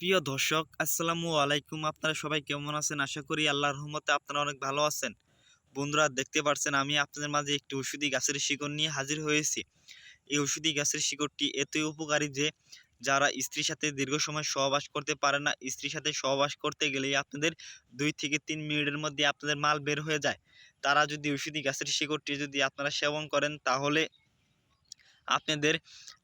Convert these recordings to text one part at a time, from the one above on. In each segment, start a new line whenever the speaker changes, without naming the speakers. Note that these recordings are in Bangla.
প্রিয় দর্শক, আসসালামু আলাইকুম। আপনারা সবাই কেমন আছেন? আশা করি আল্লাহর রহমতে আপনারা অনেক ভালো আছেন। বন্ধুরা, দেখতে পাচ্ছেন আমি আপনাদের মাঝে একটি ওষুধি গাছের শিকড় নিয়ে হাজির হয়েছি। এই ওষুধি গাছের শিকড়টি এতই উপকারী যে, যারা স্ত্রীর সাথে দীর্ঘ সময় সহবাস করতে পারে না, স্ত্রীর সাথে সহবাস করতে গেলেই আপনাদের দুই থেকে তিন মিনিটের মধ্যে আপনাদের মাল বের হয়ে যায়। তারা যদি ওষুধি গাছের শিকড়টি যদি আপনারা সেবন করেন, তাহলে আপনাদের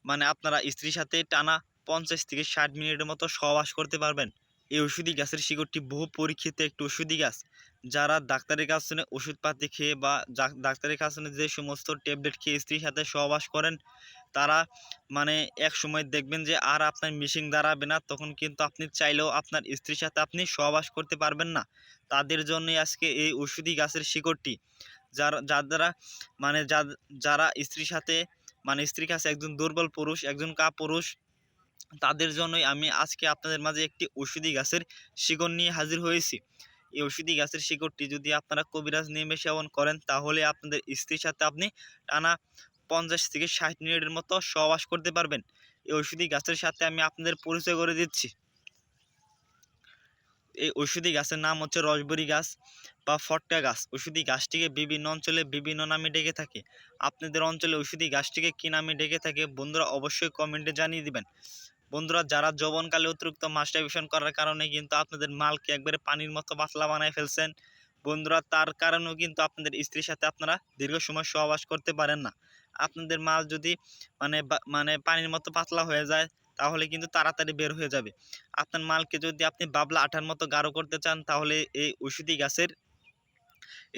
মানে আপনারা স্ত্রীর সাথে টানা পঞ্চাশ থেকে ষাট মিনিটের মতো সহবাস করতে পারবেন। এই ওষুধি গাছের শিকড়টি বহু পরীক্ষিত একটি ওষুধি গাছ যারা ডাক্তারের কাছে ওষুধপাতি খেয়ে বা ডাক- ডাক্তারের কাছে যে সমস্ত ট্যাবলেট খেয়ে স্ত্রীর সাথে সহবাস করেন, তারা মানে এক সময় দেখবেন যে আর আপনার মিশিং দাঁড়াবে না, তখন কিন্তু আপনি চাইলেও আপনার স্ত্রীর সাথে আপনি সহবাস করতে পারবেন না। তাদের জন্যই আজকে এই ওষুধি গাছের শিকড়টি। যারা, যার মানে যারা স্ত্রীর সাথে মানে স্ত্রীর কাছে একজন দুর্বল পুরুষ, একজন কা পুরুষ তাদের জন্যই আমি আজকে আপনাদের মাঝে একটি ওষুধি গাছের শিকড় নিয়ে হাজির হয়েছি। এই ওষুধি গাছের শিকড়টি যদি আপনারা কবিরাজ নিয়মে সেবন করেন, তাহলে আপনাদের স্ত্রীর সাথে আপনি টানা পঞ্চাশ থেকে ষাট মিনিটের মতো সহবাস করতে পারবেন। এই ওষুধি গাছের সাথে আমি আপনাদের পরিচয় করে দিচ্ছি। এই ওষুধি গাছের নাম হচ্ছে রসবরি গাছ বা ফটকা গাছ। ওষুধি গাছটিকে বিভিন্ন অঞ্চলে বিভিন্ন নামে ডেকে থাকে। আপনাদের অঞ্চলে ওষুধি গাছটিকে কী নামে ডেকে থাকে, বন্ধুরা অবশ্যই কমেন্টে জানিয়ে দিবেন। বন্ধুরা, যারা যৌবনকালে অতিরিক্ত মাস্টারবেশন করার কারণে কিন্তু আপনাদের মালকে একবারে পানির মতো পাতলা বানায় ফেলছেন, বন্ধুরা, তার কারণেও কিন্তু আপনাদের স্ত্রীর সাথে আপনারা দীর্ঘ সময় সহবাস করতে পারেন না। আপনাদের মাল যদি মানে মানে পানির মতো পাতলা হয়ে যায়, তাহলে কিন্তু তাড়াতাড়ি বের হয়ে যাবে। আপনার মালকে যদি আপনি বাবলা আঠার মতো গাঢ় করতে চান, তাহলে এই ওষুধি গাছের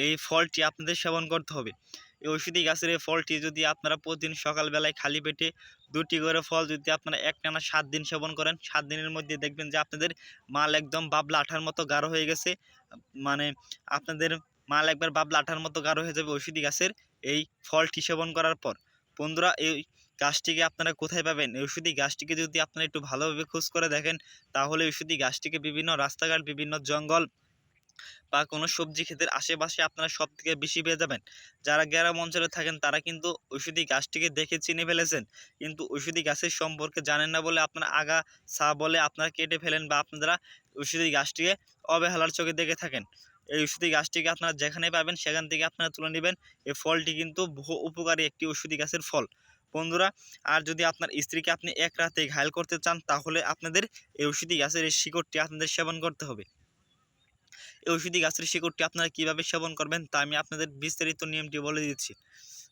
এই ফলটি আপনাদের সেবন করতে হবে। এই ওষুধি গাছের এই ফলটি যদি আপনারা প্রতিদিন সকালবেলায় খালি পেটে দুটি করে ফল যদি আপনারা একটানা সাত দিন সেবন করেন, সাত দিনের মধ্যে দেখবেন যে আপনাদের মাল একদম বাবলা আঠার মতো গাঢ় হয়ে গেছে। মানে আপনাদের মাল একবার বাবলা আঠার মতো গাঢ় হয়ে যাবে ওষুধি গাছের এই ফলটি সেবন করার পর। বন্ধুরা, এই গাছটিকে আপনারা কোথায় পাবেন? ওষুধি গাছটিকে যদি আপনারা একটু ভালোভাবে খোঁজ করে দেখেন, তাহলে ওষুধি গাছটিকে বিভিন্ন রাস্তাঘাট, বিভিন্ন জঙ্গল বা কোনো সবজি ক্ষেতের আশেপাশে আপনারা সব থেকে বেশি পেয়ে যাবেন। যারা গ্রাম অঞ্চলে থাকেন, তারা কিন্তু ঔষধি গাছটিকে দেখে চিনে ফেলেছেন। কিন্তু ঔষধি গাছের সম্পর্কে জানেন না বলে আপনারা আগা সা বলে আপনারা কেটে ফেলেন বা আপনারা ঔষধি গাছটিকে অবহেলার চোখে দেখে থাকেন। এই ঔষধি গাছটিকে আপনারা যেখানে পাবেন, সেখান থেকে আপনারা তুলে নেবেন। এই ফলটি কিন্তু বহু উপকারী একটি ঔষধি গাছের ফল। বন্ধুরা, আর যদি আপনার স্ত্রীকে আপনি এক রাতে ঘায়ল করতে চান, তাহলে আপনাদের এই ঔষধি গাছের এই শিকড়টি আপনাদের সেবন করতে হবে। এই ওষুধি গাছের শিকড়টি আপনারা কীভাবে সেবন করবেন তা আমি আপনাদের বিস্তারিত নিয়মটি বলে দিচ্ছি।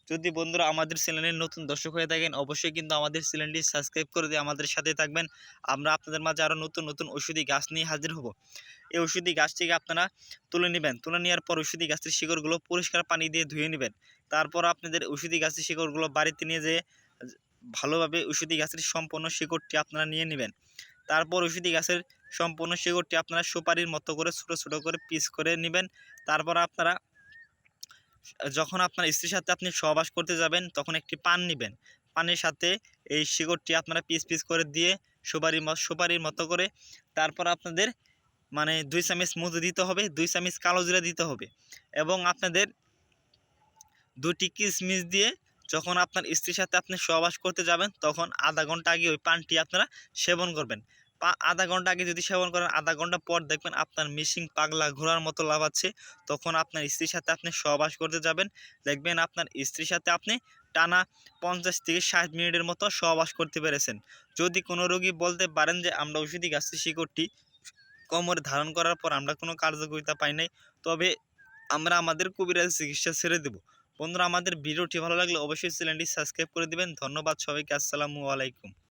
যদি বন্ধুরা আমাদের চ্যানেলের নতুন দর্শক হয়ে থাকেন, অবশ্যই কিন্তু আমাদের চ্যানেলটি সাবস্ক্রাইব করে দিয়ে আমাদের সাথে থাকবেন। আমরা আপনাদের মাঝে আরও নতুন নতুন ওষুধি গাছ নিয়ে হাজির হব। এই ওষুধি গাছটিকে আপনারা তুলে নেবেন। তুলে নেওয়ার পর ওষুধি গাছের শিকড়গুলো পরিষ্কার পানি দিয়ে ধুয়ে নেবেন। তারপর আপনাদের ওষুধি গাছের শিকড়গুলো বাড়িতে নিয়ে যেয়ে ভালোভাবে ওষুধি গাছের সম্পূর্ণ শিকড়টি আপনারা নিয়ে নেবেন। তারপর ওষুধি গাছের সম্পূর্ণ শিকড়টি আপনারা সুপারির মতো করে ছোটো ছোটো করে পিস করে নেবেন। তারপর আপনারা, যখন আপনার স্ত্রীর সাথে আপনি সহবাস করতে যাবেন, তখন একটি পান নেবেন। পানের সাথে এই শিকড়টি আপনারা পিস পিস করে দিয়ে সুপারির মতো সুপারির মতো করে তারপর আপনাদের মানে দুই চামচ মধু দিতে হবে, দুই চামচ কালো জিরা দিতে হবে এবং আপনাদের দুটি কিশমিশ দিয়ে যখন আপনার স্ত্রীর সাথে আপনি সহবাস করতে যাবেন, তখন আধা ঘণ্টা আগে ওই পানটি আপনারা সেবন করবেন। আধা ঘণ্টা আগে যদি সেবন করেন, আধা ঘণ্টা পর দেখবেন আপনার মিশিং পাগলা ঘোরার মতো লাভাচ্ছে তখন আপনার স্ত্রীর সাথে আপনি সহবাস করতে যাবেন। দেখবেন আপনার স্ত্রীর সাথে আপনি টানা পঞ্চাশ থেকে ষাট মিনিটের মতো সহবাস করতে পেরেছেন। যদি কোনো রোগী বলতে পারেন যে, আমরা ওষুধি গাছের শিকড়টি কোমরে ধারণ করার পর আমরা কোনো কার্যকারিতা পাই নাই, তবে আমরা আমাদের কবিরাজ চিকিৎসা ছেড়ে দেব। বন্ধুরা, আমাদের ভিডিওটি ভালো লাগলে অবশ্যই চ্যানেলটি সাবস্ক্রাইব করে দিবেন। ধন্যবাদ সবাইকে। আসসালামু আলাইকুম।